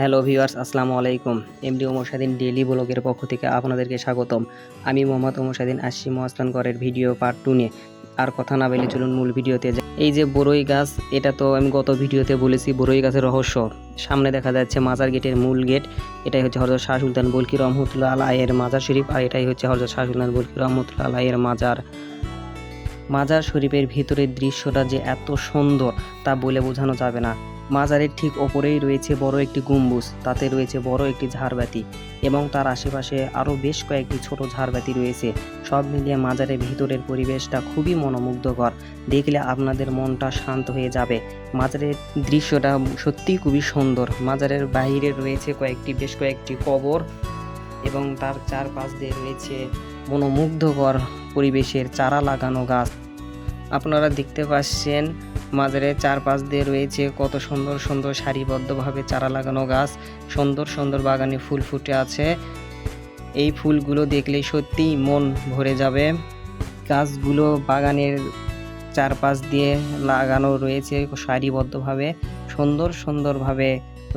Hello viewers, আসসালামু আলাইকুম। MD Omar স্বাধীন ডেইলি ব্লগের পক্ষ থেকে আপনাদেরকে স্বাগতম। আমি মোহাম্মদ ওমর স্বাধীন আসছি করের ভিডিও পার্ট টু নিয়ে। আর কথা না বলে চলুন মূল ভিডিওতে। এই যে বড়ই গাছ, এটা তো আমি গত ভিডিওতে বলেছি বড়ই গাছের রহস্য। সামনে দেখা যাচ্ছে মাজার গেটের মূল গেট, এটাই হচ্ছে হজরত শাহ সুলতান বলকি রহমতুল্লাহ আলাইয়ের মাজার শরীফ, আর এটাই হচ্ছে হজরত শাহ সুলতান বলকি রহমতুল্লাহ আলাইয়ের মাজার। মাজার শরীফের ভিতরের দৃশ্যটা যে এত সুন্দর তা বলে বোঝানো যাবে না। মাজারের ঠিক ওপরেই রয়েছে বড় একটি গম্বুজ, তাতে রয়েছে বড় একটি ঝাড়বাতি এবং তার আশেপাশে আরও বেশ কয়েকটি ছোট ঝাড়বাতি রয়েছে। সব মিলিয়ে মাজারের ভিতরের পরিবেশটা খুবই মনোমুগ্ধকর। দেখলে আপনাদের মনটা শান্ত হয়ে যাবে। মাজারের দৃশ্যটা সত্যিই খুবই সুন্দর। মাজারের বাইরে রয়েছে কয়েকটি, বেশ কয়েকটি কবর এবং তার চারপাশ দিয়ে রয়েছে মনোমুগ্ধকর পরিবেশের চারা লাগানো গাছ। আপনারা দেখতে পাচ্ছেন মাজারের চারপাশ দিয়ে রয়েছে কত সুন্দর সুন্দর সারিবদ্ধভাবে চারা লাগানো গাছ। সুন্দর সুন্দর বাগানে ফুল ফুটে আছে। এই ফুলগুলো দেখলে সত্যিই মন ভরে যাবে। গাছগুলো বাগানের চারপাশ দিয়ে লাগানো রয়েছে সারিবদ্ধভাবে। সুন্দর সুন্দরভাবে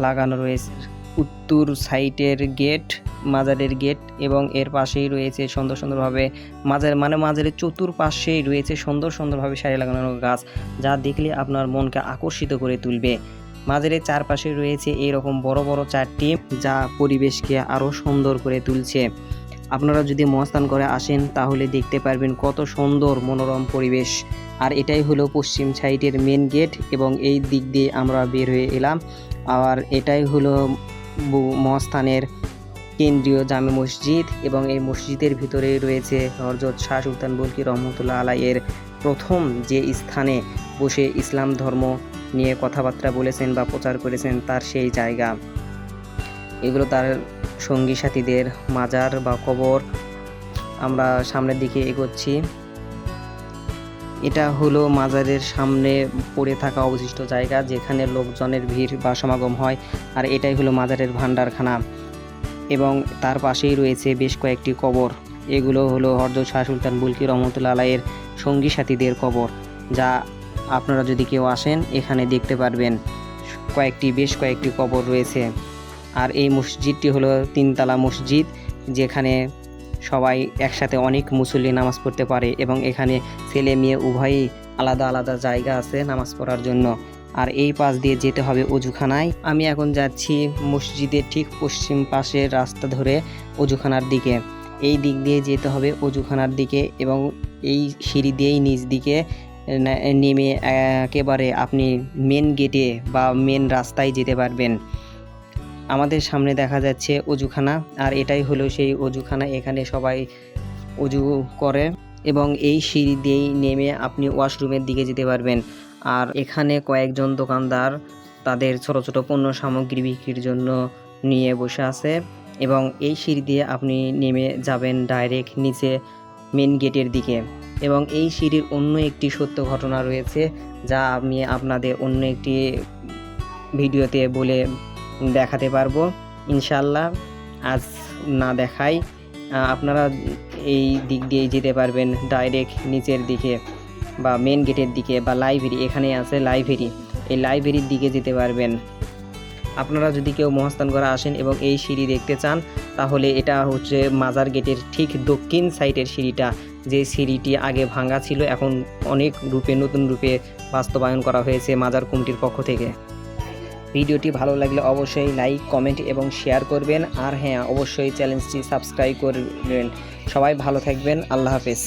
লাগানো রয়েছে। উত্তর সাইটের গেট মাজারের গেট এবং এর পাশেই রয়েছে সুন্দর সুন্দরভাবে মাজার মানে মাজারের চতুর্পাশেই রয়েছে সুন্দর সুন্দরভাবে সারি লাগানো গাছ, যা দেখলে আপনার মনকে আকর্ষিত করে তুলবে। মাজারের চারপাশে রয়েছে এরকম বড় বড় চারটি, যা পরিবেশকে আরও সুন্দর করে তুলছে। আপনারা যদি মস্তান করে আসেন, তাহলে দেখতে পারবেন কত সুন্দর মনোরম পরিবেশ। আর এটাই হলো পশ্চিম সাইডের মেন গেট এবং এই দিক দিয়ে আমরা বের হয়ে এলাম। আর এটাই হলো মহাস্থানের কেন্দ্রীয় জামে মসজিদ এবং এই মসজিদের ভিতরে রয়েছে হরজত শাহ সুলতান বলকি রহমতুল্লাহ আলাইয়ের প্রথম যে স্থানে বসে ইসলাম ধর্ম নিয়ে কথাবার্তা বলেছেন বা প্রচার করেছেন তার সেই জায়গা। এগুলো তার সঙ্গী সাথীদের মাজার বা কবর। আমরা সামনের দিকে এগোচ্ছি। এটা হলো মাজারের সামনে পড়ে থাকা অবশিষ্ট জায়গা, যেখানে লোকজনের ভিড় বা সমাগম হয়, আর এটাই হলো মাজারের ভান্ডারখানা এবং তার পাশেই রয়েছে বেশ কয়েকটি কবর। এগুলো হলো হরজত শাহ সুলতান বুলকি রহমতুল্লা আলাইয়ের সঙ্গী সাথীদের কবর, যা আপনারা যদি কেউ আসেন, এখানে দেখতে পারবেন কয়েকটি, বেশ কয়েকটি কবর রয়েছে। আর এই মসজিদটি হলো তিনতলা মসজিদ, যেখানে সবাই একসাথে অনেক মুসল্লি নামাজ পড়তে পারে এবং এখানে ছেলে মেয়ে উভয়ই আলাদা আলাদা জায়গা আছে নামাজ পড়ার জন্য। আর এই পাশ দিয়ে যেতে হবে অজুখানায়। আমি এখন যাচ্ছি মসজিদের ঠিক পশ্চিম পাশের রাস্তা ধরে অজুখানার দিকে। এই দিক দিয়ে যেতে হবে অজুখানার দিকে এবং এই সিঁড়ি দিয়েই নিচ দিকে নেমে একেবারে আপনি মেন গেটে বা মেন রাস্তায় যেতে পারবেন। আমাদের সামনে দেখা যাচ্ছে অজুখানা, আর এটাই হলো সেই অজুখানা এখানে সবাই অজু করে এবং এই সিঁড়ি দিয়েই নেমে আপনি ওয়াশরুমের দিকে যেতে পারবেন। আর এখানে কয়েকজন দোকানদার তাদের ছোট ছোট পণ্য সামগ্রী বিক্রির জন্য নিয়ে বসে আছে এবং এই সিঁড়ি দিয়ে আপনি নেমে যাবেন ডাইরেক্ট নিচে মেন গেটের দিকে। এবং এই সিঁড়ির অন্য একটি সত্য ঘটনা রয়েছে যা আমি আপনাদের অন্য একটি ভিডিওতে বলে দেখাতে পারব ইনশাল্লাহ আজ না দেখাই আপনারা এই দিক দিয়ে যেতে পারবেন ডাইরেক্ট নিচের দিকে বা মেন গেটের দিকে বা লাইব্রেরি এখানে আছে লাইব্রেরি এই লাইব্রেরির দিকে যেতে পারবেন। আপনারা যদি কেউ মহাস্থান করে আসেন এবং এই সিঁড়ি দেখতে চান, তাহলে এটা হচ্ছে মাজার গেটের ঠিক দক্ষিণ সাইডের সিঁড়িটা। যে সিঁড়িটি আগে ভাঙা ছিল, এখন অনেক রূপে, নতুন রূপে বাস্তবায়ন করা হয়েছে মাজার কমিটির পক্ষ থেকে। ভিডিওটি ভালো লাগলে অবশ্যই লাইক কমেন্ট এবং শেয়ার করবেন। আর হ্যাঁ অবশ্যই চ্যানেলটি সাবস্ক্রাইব করবেন। সবাই ভালো থাকবেন। আল্লাহ হাফেজ।